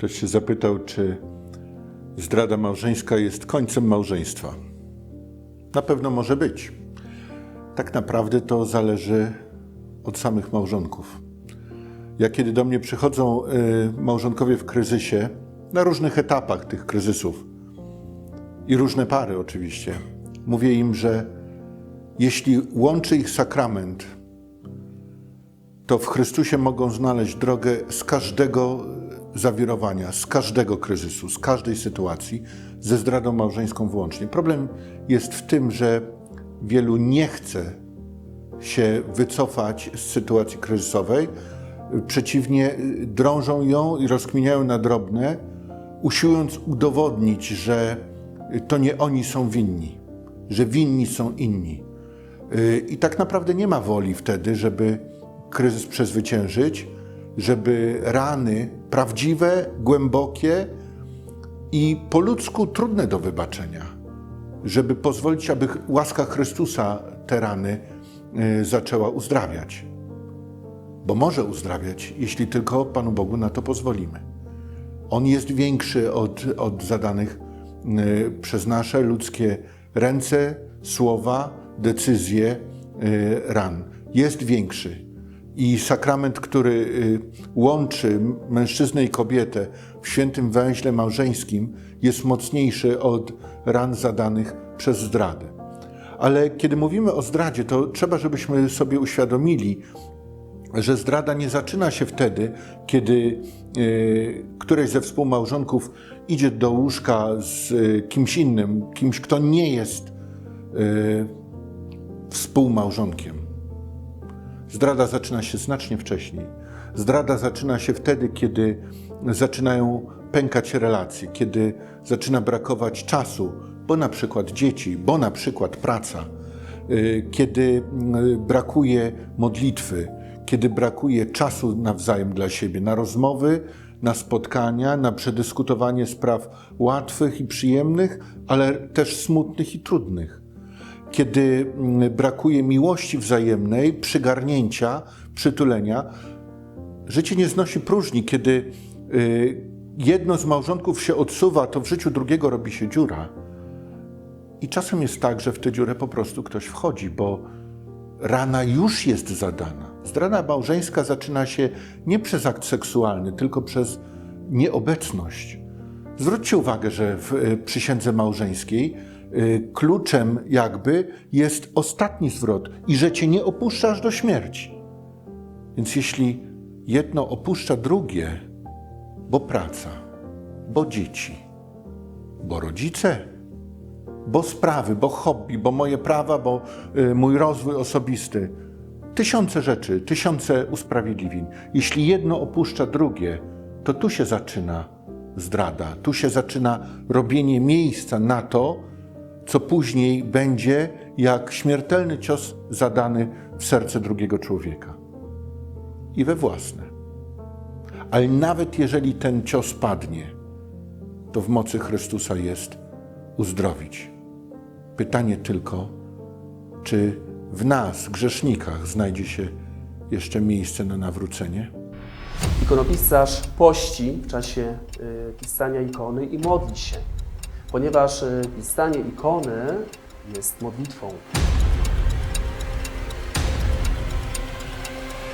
Ktoś się zapytał, czy zdrada małżeńska jest końcem małżeństwa. Na pewno może być. Tak naprawdę to zależy od samych małżonków. Ja kiedy do mnie przychodzą y, małżonkowie w kryzysie, na różnych etapach tych kryzysów i różne pary oczywiście, mówię im, że jeśli łączy ich sakrament, to w Chrystusie mogą znaleźć drogę z każdego zawirowania, z każdego kryzysu, z każdej sytuacji, ze zdradą małżeńską włącznie. Problem jest w tym, że wielu nie chce się wycofać z sytuacji kryzysowej. Przeciwnie, drążą ją i rozkminiają na drobne, usiłując udowodnić, że to nie oni są winni, że winni są inni. I tak naprawdę nie ma woli wtedy, żeby kryzys przezwyciężyć, żeby rany prawdziwe, głębokie i po ludzku trudne do wybaczenia, żeby pozwolić, aby łaska Chrystusa te rany y, zaczęła uzdrawiać. Bo może uzdrawiać, jeśli tylko Panu Bogu na to pozwolimy. On jest większy od, od zadanych y, przez nasze ludzkie ręce, słowa, decyzje y, ran. Jest większy. I sakrament, który y, łączy mężczyznę i kobietę w świętym węźle małżeńskim, jest mocniejszy od ran zadanych przez zdradę. Ale kiedy mówimy o zdradzie, to trzeba, żebyśmy sobie uświadomili, że zdrada nie zaczyna się wtedy, kiedy y, któreś ze współmałżonków idzie do łóżka z y, kimś innym, kimś, kto nie jest współmałżonkiem. Zdrada zaczyna się znacznie wcześniej. Zdrada zaczyna się wtedy, kiedy zaczynają pękać relacje, kiedy zaczyna brakować czasu, bo na przykład dzieci, bo na przykład praca, y, kiedy y, brakuje modlitwy, kiedy brakuje czasu nawzajem dla siebie, na rozmowy, na spotkania, na przedyskutowanie spraw łatwych i przyjemnych, ale też smutnych i trudnych kiedy mm, brakuje miłości wzajemnej, przygarnięcia, przytulenia, życie nie znosi próżni. Kiedy y, jedno z małżonków się odsuwa, to w życiu drugiego robi się dziura. I czasem jest tak, że w tę dziurę po prostu ktoś wchodzi, bo rana już jest zadana. Zdrada małżeńska zaczyna się nie przez akt seksualny, tylko przez nieobecność. Zwróćcie uwagę, że w y, przysiędze małżeńskiej kluczem jakby jest ostatni zwrot i że cię nie opuszczasz do śmierci. Więc jeśli jedno opuszcza drugie, bo praca, bo dzieci, bo rodzice, bo sprawy, bo hobby, bo moje prawa, bo y, mój rozwój osobisty, tysiące rzeczy, tysiące usprawiedliwień. Jeśli jedno opuszcza drugie, to tu się zaczyna zdrada, tu się zaczyna robienie miejsca na to, co później będzie jak śmiertelny cios zadany w serce drugiego człowieka i we własne. Ale nawet jeżeli ten cios padnie, to w mocy Chrystusa jest uzdrowić. Pytanie tylko, czy w nas, grzesznikach, znajdzie się jeszcze miejsce na nawrócenie? Ikonopisarz pości w czasie y, pisania ikony i modli się, ponieważ y, pisanie ikony jest modlitwą.